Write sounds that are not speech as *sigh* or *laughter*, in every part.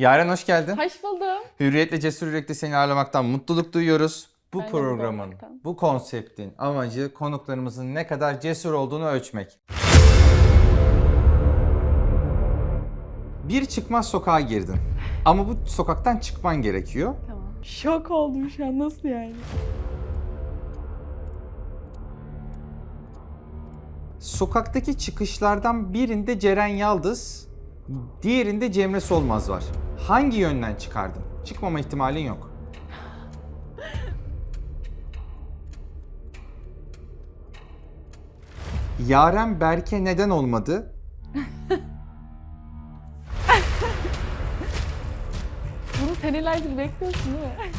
Yaren hoş geldin. Hoş buldum. Hürriyetle Cesur Yürek'te seni ağırlamaktan mutluluk duyuyoruz. Bu mutlu programın, bu konseptin amacı konuklarımızın ne kadar cesur olduğunu ölçmek. Bir çıkmaz sokağa girdin. Ama bu sokaktan çıkman gerekiyor. Tamam. Şok oldum şu an nasıl yani? Sokaktaki çıkışlardan birinde Ceren Yaldız, diğerinde Cemre Solmaz var. Hangi yönden çıkardın? Çıkmama ihtimalin yok. Yaren Berke neden olmadı? Bunu senelerdir bekliyorsun değil mi?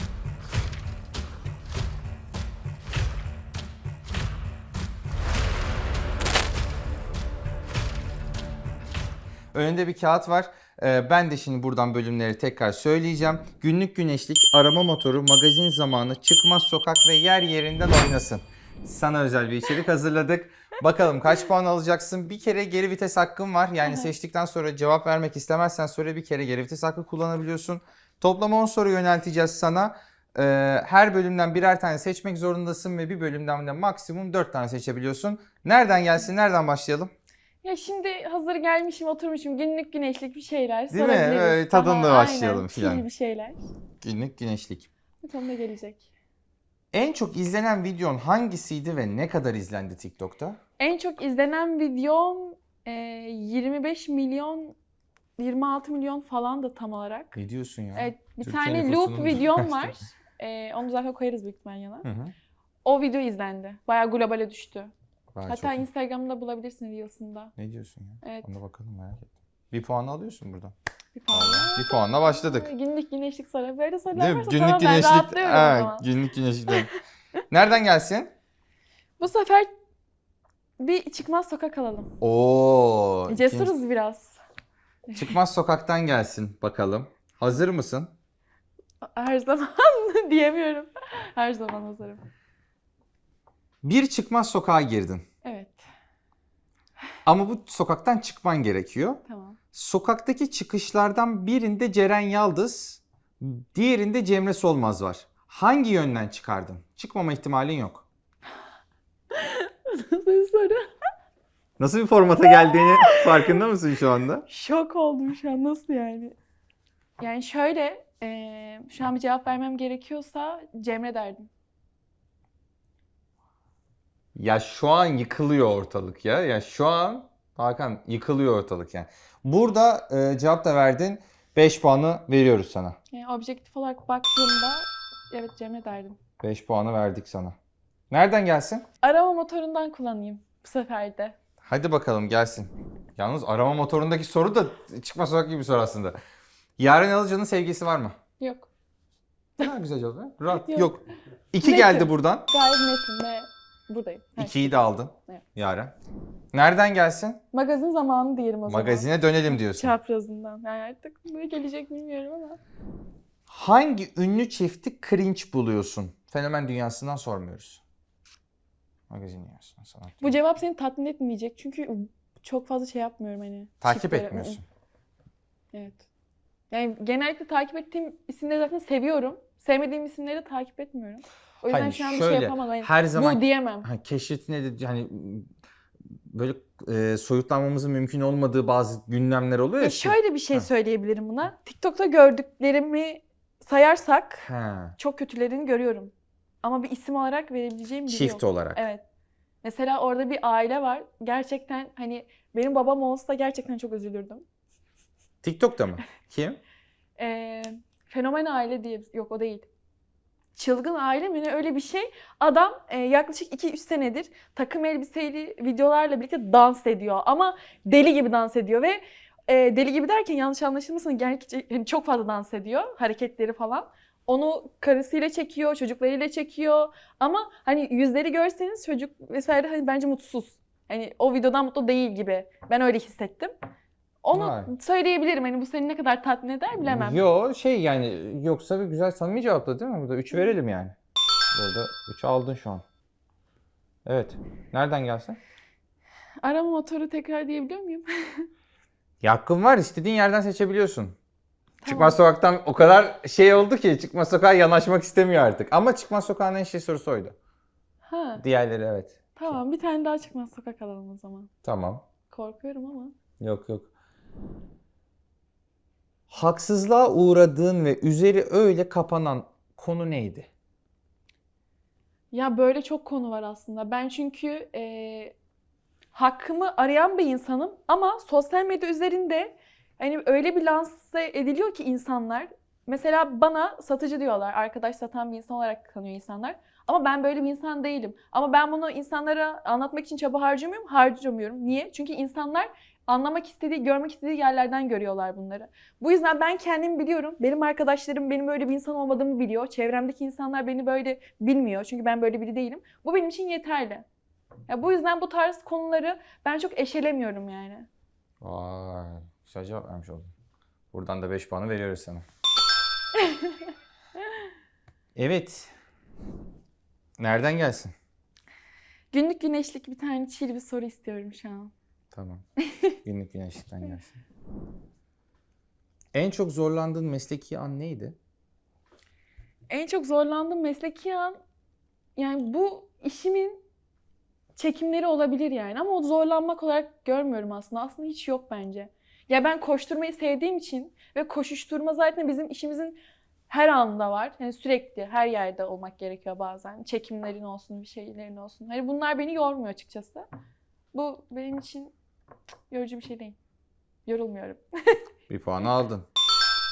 Önünde bir kağıt var. Ee, ben de şimdi buradan bölümleri tekrar söyleyeceğim. Günlük güneşlik, arama motoru, magazin zamanı, çıkmaz sokak ve yer yerinden oynasın. Sana özel bir içerik hazırladık. Bakalım kaç puan alacaksın? Bir kere geri vites hakkın var. Yani seçtikten sonra cevap vermek istemezsen sonra bir kere geri vites hakkı kullanabiliyorsun. Toplam 10 soru yönelteceğiz sana. Ee, her bölümden birer tane seçmek zorundasın ve bir bölümden de maksimum 4 tane seçebiliyorsun. Nereden gelsin? Nereden başlayalım? Ya şimdi hazır gelmişim oturmuşum günlük güneşlik bir şeyler Değil mi? Böyle tadında Daha başlayalım aynen, filan. bir şeyler. Günlük güneşlik. Sonunda gelecek. En çok izlenen videon hangisiydi ve ne kadar izlendi TikTok'ta? En çok izlenen videom e, 25 milyon 26 milyon falan da tam olarak. Ne diyorsun ya? Evet bir Türkiye tane loop videom *laughs* var. E, onu zaten koyarız büyük ihtimalle yana. Hı hı. O video izlendi. Bayağı globale düştü. Vay, Hatta çok- Instagram'da bulabilirsin Reels'ında. Ne diyorsun ya? Evet. Ona bakalım merak ettim. Bir puan alıyorsun buradan. Bir puan. Bir puanla başladık. Günlük güneşlik soru. Böyle mi? varsa Günlük tamam ben güneşlik. rahatlıyorum o Ha, zaman. günlük güneşlik. *laughs* Nereden gelsin? Bu sefer bir çıkmaz sokak alalım. Oo. Cesuruz biraz. ikinci- Çıkmaz sokaktan gelsin bakalım. Hazır mısın? Her zaman *laughs* diyemiyorum. Her zaman hazırım. Bir çıkmaz sokağa girdin. Evet. Ama bu sokaktan çıkman gerekiyor. Tamam. Sokaktaki çıkışlardan birinde Ceren Yaldız, diğerinde Cemre Solmaz var. Hangi yönden çıkardın? Çıkmama ihtimalin yok. *laughs* Nasıl bir soru? Nasıl bir formata geldiğini farkında mısın şu anda? Şok oldum şu an. Nasıl yani? Yani şöyle, eee, şu an bir cevap vermem gerekiyorsa Cemre derdim. Ya şu an yıkılıyor ortalık ya. Ya şu an Hakan yıkılıyor ortalık yani. Burada e, cevap da verdin. 5 puanı veriyoruz sana. Yani objektif olarak baktığımda evet Cemre derdim. 5 puanı verdik sana. Nereden gelsin? Arama motorundan kullanayım bu sefer de. Hadi bakalım gelsin. Yalnız arama motorundaki soru da çıkma sokak gibi bir soru aslında. Yaren Alıcı'nın sevgisi var mı? Yok. Ne kadar güzel cevap. ha? *laughs* Rahat. Yok. Yok. İki Netim. geldi buradan. Gayet netim ve buradayım. Evet. İkiyi de aldın. Evet. Yaren. Nereden gelsin? Magazin zamanı diyelim o zaman. Magazine dönelim diyorsun. Çaprazından. Yani artık ne gelecek bilmiyorum ama. Hangi ünlü çifti cringe buluyorsun? Fenomen dünyasından sormuyoruz. Magazin dünyasından sanat. Bu cevap seni tatmin etmeyecek çünkü çok fazla şey yapmıyorum hani. Takip çiftlere. etmiyorsun. Evet. Yani genellikle takip ettiğim isimleri zaten seviyorum. Sevmediğim isimleri de takip etmiyorum. O yüzden Hani şu an bir şöyle, şey yapamadım. Yani her zaman- Bu diyemem. Ha, keşfetine de hani böyle e, soyutlanmamızın mümkün olmadığı bazı gündemler oluyor ya. Şöyle bir şey Ha. söyleyebilirim buna. TikTok'ta gördüklerimi sayarsak Ha, çok kötülerini görüyorum. Ama bir isim olarak verebileceğim biri çift yok. olarak. Evet. Mesela orada bir aile var. Gerçekten hani benim babam olsa gerçekten çok üzülürdüm. TikTok'ta mı? *laughs* Kim? Ee, fenomen aile diye yok o değil. Çılgın aile mi ne öyle bir şey. Adam e, yaklaşık 2-3 senedir takım elbiseli videolarla birlikte dans ediyor. Ama deli gibi dans ediyor ve e, deli gibi derken yanlış anlaşılmasın gerçekten hani çok fazla dans ediyor hareketleri falan. Onu karısıyla çekiyor, çocuklarıyla çekiyor. Ama hani yüzleri görseniz çocuk vesaire hani bence mutsuz. Hani o videodan mutlu değil gibi. Ben öyle hissettim. Onu Vay. söyleyebilirim. Hani bu seni ne kadar tatmin eder bilemem. Yo şey yani yoksa bir güzel samimi cevapla değil mi? Burada 3 verelim yani. Burada 3 aldın şu an. Evet. Nereden gelsin? Arama motoru tekrar diyebiliyor muyum? Ya *laughs* hakkın var istediğin yerden seçebiliyorsun. Çıkmaz sokaktan o kadar şey oldu ki çıkmaz sokağa yanaşmak istemiyor artık. Ama çıkmaz sokağın en şey sorusu oydu. Ha. Diğerleri evet. Tamam bir tane daha çıkmaz sokak alalım o zaman. Tamam. Korkuyorum ama. Yok yok. Haksızlığa uğradığın ve üzeri öyle kapanan konu neydi? Ya böyle çok konu var aslında. Ben çünkü eee, hakkımı arayan bir insanım ama sosyal medya üzerinde hani öyle bir lanse ediliyor ki insanlar. Mesela bana satıcı diyorlar. Arkadaş satan bir insan olarak tanıyor insanlar. Ama ben böyle bir insan değilim. Ama ben bunu insanlara anlatmak için çaba harcamıyorum. Harcamıyorum. Niye? Çünkü insanlar anlamak istediği, görmek istediği yerlerden görüyorlar bunları. Bu yüzden ben kendimi biliyorum. Benim arkadaşlarım benim öyle bir insan olmadığımı biliyor. Çevremdeki insanlar beni böyle bilmiyor. Çünkü ben böyle biri değilim. Bu benim için yeterli. Ya bu yüzden bu tarz konuları ben çok eşelemiyorum yani. Vay, güzel cevap vermiş oldun. Buradan da 5 puanı veriyoruz sana. *laughs* evet. Nereden gelsin? Günlük güneşlik bir tane çil bir soru istiyorum şu an. Tamam. Günlük güneşlikten gelsin. En çok zorlandığın mesleki an neydi? En çok zorlandığım mesleki an yani bu işimin çekimleri olabilir yani ama o zorlanmak olarak görmüyorum aslında. Aslında hiç yok bence. Ya ben koşturmayı sevdiğim için ve koşuşturma zaten bizim işimizin her anında var. Yani sürekli her yerde olmak gerekiyor bazen. Çekimlerin olsun, bir şeylerin olsun. Hani bunlar beni yormuyor açıkçası. Bu benim için yorucu bir şey değil. Yorulmuyorum. *laughs* Bir puan aldın.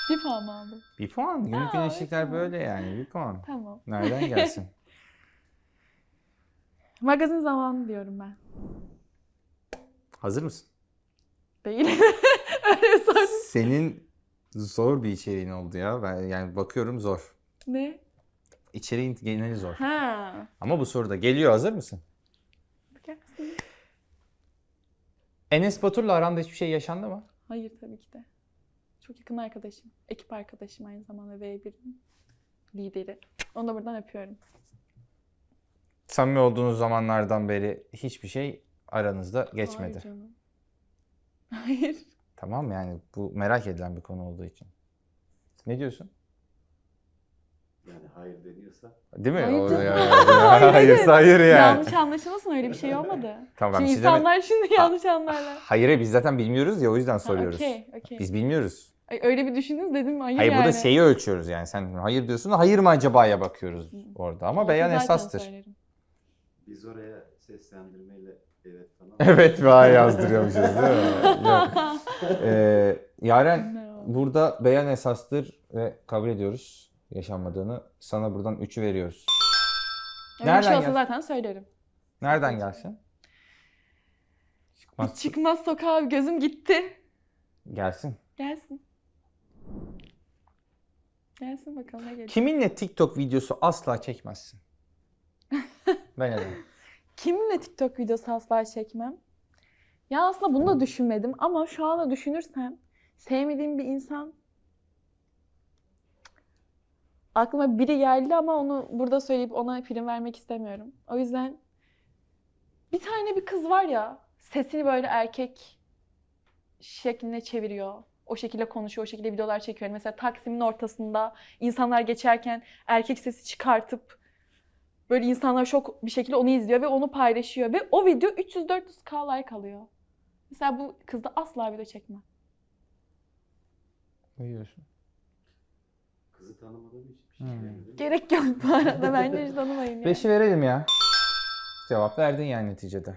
bir puan aldım. Bir puan. Günlük Aa, güneşlikler böyle yani. Bir puan. Tamam. Nereden gelsin? *laughs* Magazin zamanı diyorum ben. Hazır mısın? Değil. *laughs* Öyle sordun. Senin zor bir içeriğin oldu ya. Ben yani bakıyorum zor. Ne? İçeriğin geneli zor. Ha. Ama bu soruda geliyor. Hazır mısın? Gelsin. Enes Batur'la aranda hiçbir şey yaşandı mı? Hayır tabii ki de. Çok yakın arkadaşım. Ekip arkadaşım aynı zamanda V1'in lideri. Onu da buradan öpüyorum. Samimi olduğunuz zamanlardan beri hiçbir şey aranızda geçmedi. Hayır canım. Hayır. Tamam yani bu merak edilen bir konu olduğu için. Ne diyorsun? Yani hayır deniyorsa Değil mi? Hayır O yani- *laughs* Hayır. hayır, hayır yani. Yanlış anlaşılmasın öyle bir şey olmadı. *laughs* Tamam, Şimdi insanlar şimdi yanlış anlarlar. Hayır biz zaten bilmiyoruz ya o yüzden Ha, soruyoruz. Okey, okey. Biz bilmiyoruz. Ay, Öyle bir düşündünüz dedim hayır, Hayır yani. burada şeyi ölçüyoruz yani. Sen hayır diyorsun da hayır mı acaba'ya bakıyoruz orada. Ama beyan esastır. söylerim. biz oraya seslendirmeyle evet falan. *laughs* Evet vay yazdırıyormuşuz değil mi? Ee, Yaren burada beyan esastır ve kabul ediyoruz yaşanmadığını. Sana buradan 3'ü veriyoruz. Öyle bir şey Nereden olsa gel- zaten söylerim. Nereden gelsin? Çıkmaz. Çıkmaz sokağa gözüm gitti. Gelsin. Gelsin. Gelsin bakalım ne gelecek. Kiminle TikTok videosu asla çekmezsin? *laughs* ben neden? Kiminle TikTok videosu asla çekmem? Ya aslında bunu da düşünmedim ama şu anda düşünürsem sevmediğim bir insan aklıma biri geldi ama onu burada söyleyip ona prim vermek istemiyorum. O yüzden bir tane bir kız var ya sesini böyle erkek şekline çeviriyor. O şekilde konuşuyor, o şekilde videolar çekiyor. Mesela Taksim'in ortasında insanlar geçerken erkek sesi çıkartıp Böyle insanlar şok bir şekilde onu izliyor ve onu paylaşıyor. Ve o video 300-400k like alıyor. Mesela bu kızda asla video çekmem. Ne diyorsun? Kızı tanımadığım için bir şey Hmm. Gerek yok bu arada. Bence hiç tanımayın yani. Beşi verelim ya. Cevap verdin yani neticede.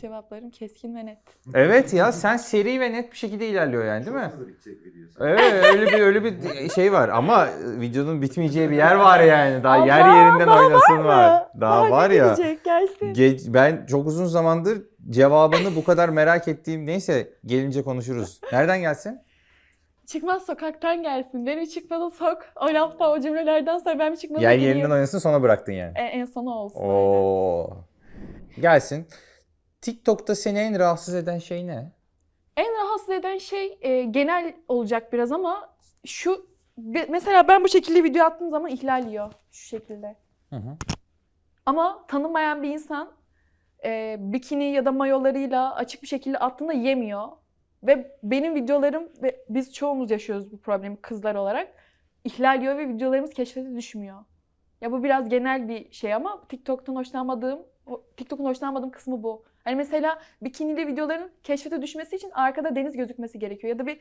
Cevaplarım keskin ve net. Evet ya sen seri ve net bir şekilde ilerliyor yani değil Çok mi? hızlı bitecek videosu. Evet öyle bir öyle bir şey var ama videonun bitmeyeceği bir yer var yani. Daha yer Allah, yerinden oynasın var. Daha, ne var ya. gelecek? Gelsin. Geç, ben çok uzun zamandır cevabını bu kadar merak ettiğim neyse gelince konuşuruz. Nereden gelsin? Çıkmaz sokaktan gelsin. Beni çıkmaza sok. O lafta o cümlelerden sonra ben bir çıkmaza Yer gireyim. yerinden oynasın sonra bıraktın yani. En, en sonu olsun. aynen. Oo. Gelsin. TikTok'ta seni en rahatsız eden şey ne? En rahatsız eden şey e, genel olacak biraz ama şu be- mesela ben bu şekilde video attığım zaman ihlal yiyor. Şu şekilde. Hı hı. Ama tanımayan bir insan e, bikini ya da mayolarıyla açık bir şekilde attığında yemiyor. Ve benim videolarım ve biz çoğumuz yaşıyoruz bu problemi kızlar olarak. İhlal yiyor ve videolarımız keşfete düşmüyor. Ya bu biraz genel bir şey ama TikTok'tan hoşlanmadığım, TikTok'un hoşlanmadığım kısmı bu. Hani mesela bikiniyle videoların keşfete düşmesi için arkada deniz gözükmesi gerekiyor ya da bir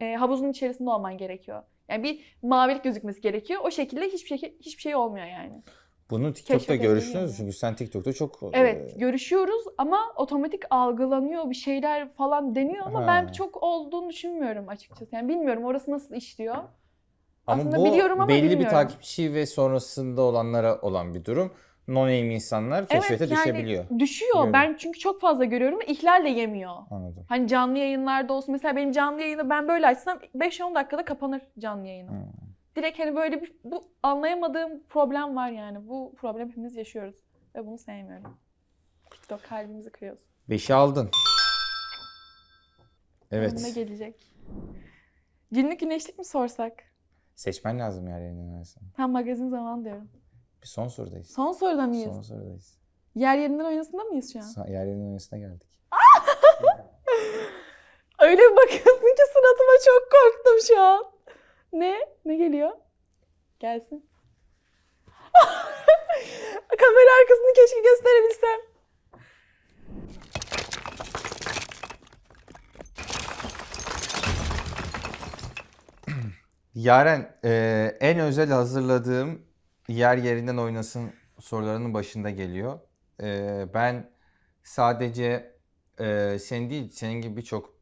e, havuzun içerisinde olman gerekiyor. Yani bir mavilik gözükmesi gerekiyor. O şekilde hiçbir şey hiçbir şey olmuyor yani. Bunu TikTok'ta görüştünüz çünkü sen TikTok'ta çok Evet, e, görüşüyoruz ama otomatik algılanıyor bir şeyler falan deniyor ama Ha. ben çok olduğunu düşünmüyorum açıkçası. Yani bilmiyorum orası nasıl işliyor. Ama Aslında bu biliyorum ama belli bir bilmiyorum. takipçi ve sonrasında olanlara olan bir durum. Non-name insanlar keşfete evet yani düşebiliyor. düşüyor. Biliyorum. Ben çünkü çok fazla görüyorum ve ihlal de yemiyor. Anladım. Hani canlı yayınlarda olsun. Mesela benim canlı yayını ben böyle açsam 5-10 dakikada kapanır canlı yayını. Hmm. Direkt hani böyle bir bu anlayamadığım problem var yani. Bu problem hepimiz yaşıyoruz. Ve bunu sevmiyorum. TikTok kalbimizi kırıyorsun. Beşi aldın. Evet. gelecek. Günlük güneşlik mi sorsak? Seçmen lazım yerinden arasında. Hem magazin zaman diyorum. Bir son sorudayız. Son soruda mıyız? Son sorudayız. Yer yerinden oynasında mıyız şu an? Sa- Yer yerinden arasına geldik. *laughs* Öyle bir bakıyorsun ki suratıma çok korktum şu an. Ne? Ne geliyor? Gelsin. *laughs* Kamera arkasını keşke gösterebilsem. *clears throat* Yaren, e, en özel hazırladığım yer yerinden oynasın sorularının başında geliyor. E, ben sadece e, senin değil, senin gibi birçok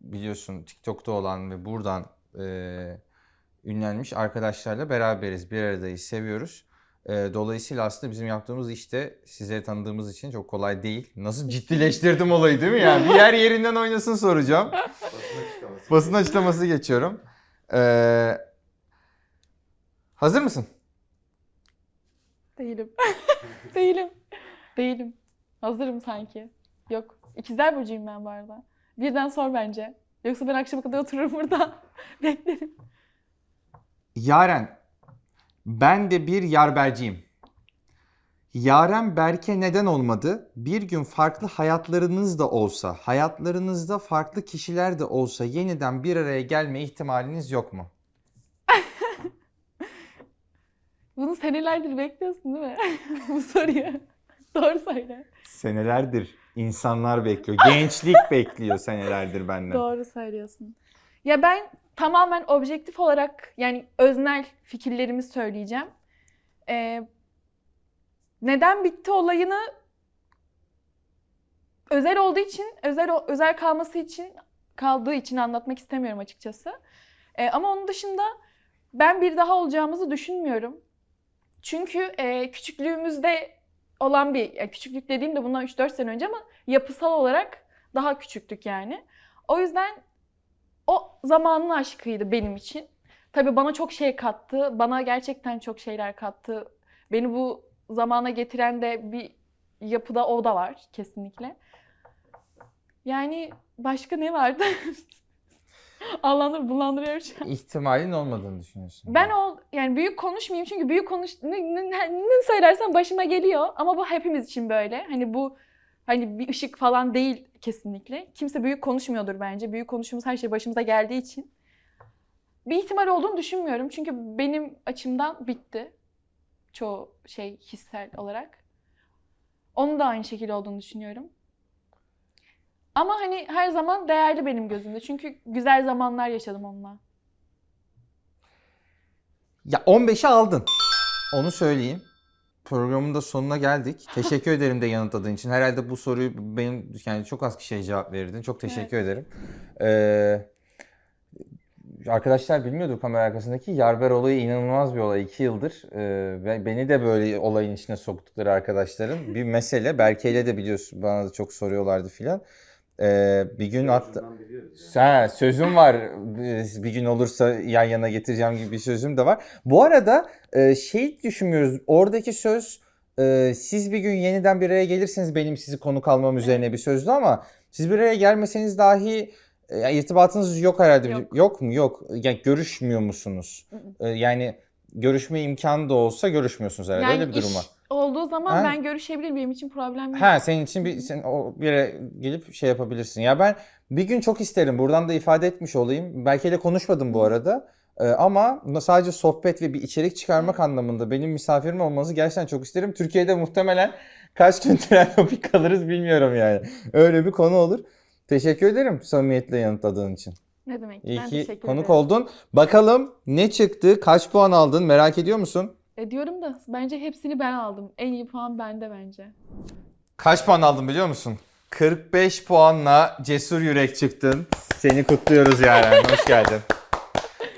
biliyorsun TikTok'ta olan ve buradan e, ünlenmiş arkadaşlarla beraberiz, bir aradayız, seviyoruz. E, dolayısıyla aslında bizim yaptığımız işte sizleri tanıdığımız için çok kolay değil. Nasıl ciddileştirdim olayı değil mi? Yani bir yer yerinden oynasın soracağım. Basın açıklaması. Basın açıklaması geçiyorum. Ee, hazır mısın? Değilim. *laughs* Değilim. Değilim. Hazırım sanki. Yok. İkizler Burcu'yum ben bu arada. Birden sor bence. Yoksa ben akşama kadar otururum burada. *laughs* Beklerim. Yaren, ben de bir yarberciyim. Yaren Berke neden olmadı? Bir gün farklı hayatlarınız da olsa, hayatlarınızda farklı kişiler de olsa yeniden bir araya gelme ihtimaliniz yok mu? *laughs* Bunu senelerdir bekliyorsun değil mi? *laughs* bu soruyu. Doğru söyle. Senelerdir insanlar bekliyor. Gençlik bekliyor senelerdir benden. Doğru söylüyorsun. Ya ben tamamen objektif olarak yani öznel fikirlerimi söyleyeceğim. Ee, neden bitti olayını özel olduğu için, özel özel kalması için kaldığı için anlatmak istemiyorum açıkçası. Ee, ama onun dışında ben bir daha olacağımızı düşünmüyorum. Çünkü e, küçüklüğümüzde olan bir, yani küçüklük dediğimde bundan 3-4 sene önce ama yapısal olarak daha küçüktük yani. O yüzden o zamanın aşkıydı benim için. Tabii bana çok şey kattı. Bana gerçekten çok şeyler kattı. Beni bu zamana getiren de bir yapıda o da var kesinlikle. Yani başka ne vardı? *laughs* Anlandır, bulandırıyorum şu an. İhtimalin olmadığını düşünüyorsun. Ben o yani büyük konuşmayayım çünkü büyük konuş ne, ne, ne söylersem başıma geliyor ama bu hepimiz için böyle. Hani bu hani bir ışık falan değil kesinlikle. Kimse büyük konuşmuyordur bence. Büyük konuştuğumuz her şey başımıza geldiği için. Bir ihtimal olduğunu düşünmüyorum. Çünkü benim açımdan bitti. Çoğu şey hissel olarak. Onun da aynı şekilde olduğunu düşünüyorum. Ama hani her zaman değerli benim gözümde. Çünkü güzel zamanlar yaşadım onunla. Ya 15'i aldın. Onu söyleyeyim. Programın da sonuna geldik. Teşekkür ederim de yanıtladığın için. Herhalde bu soruyu benim yani çok az kişiye cevap verirdin. Çok teşekkür ederim. Ee, arkadaşlar bilmiyordur kamera arkasındaki Yarber olayı inanılmaz bir olay. 2 yıldır ve beni de böyle olayın içine soktukları arkadaşların bir mesele. Berke'yle de biliyorsun bana da çok soruyorlardı filan. Ee, bir gün hatta. Ha, sözüm var. Bir gün olursa yan yana getireceğim gibi bir sözüm de var. Bu arada e, şey düşünmüyoruz. Oradaki söz e, siz bir gün yeniden bir araya gelirsiniz benim sizi konuk almam üzerine bir sözdü ama siz bir araya gelmeseniz dahi e, irtibatınız yok herhalde. Yok. Yok mu? Yok. Yani görüşmüyor musunuz? E, yani görüşme imkanı da olsa görüşmüyorsunuz herhalde. Yani Öyle bir durum iş, var. Olduğu zaman Ha? ben görüşebilirim. Benim için problem yok. Ha senin için bir sen o bir yere gelip şey yapabilirsin. Ya ben bir gün çok isterim. Buradan da ifade etmiş olayım. Belki de konuşmadım bu arada. Ee, ama sadece sohbet ve bir içerik çıkarmak anlamında benim misafirim olmanızı gerçekten çok isterim. Türkiye'de muhtemelen kaç gün *laughs* tren topik kalırız bilmiyorum yani. Öyle bir konu olur. Teşekkür ederim samimiyetle yanıtladığın için. Ne demek? İyi ben ki konuk ederim. oldun. Bakalım ne çıktı? Kaç puan aldın? Merak ediyor musun? E diyorum da bence hepsini ben aldım. En iyi puan bende bence. Kaç puan aldın biliyor musun? 45 puanla cesur yürek çıktın. Seni kutluyoruz yani. *laughs* Hoş geldin.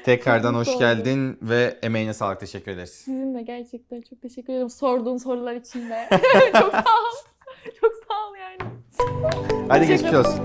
Tekrardan hoş geldin ve emeğine sağlık. Teşekkür ederiz. Sizin de gerçekten çok teşekkür ederim. Sorduğun sorular için de. *laughs* çok sağ ol. Çok sağ ol yani. Hadi geçmiş olsun.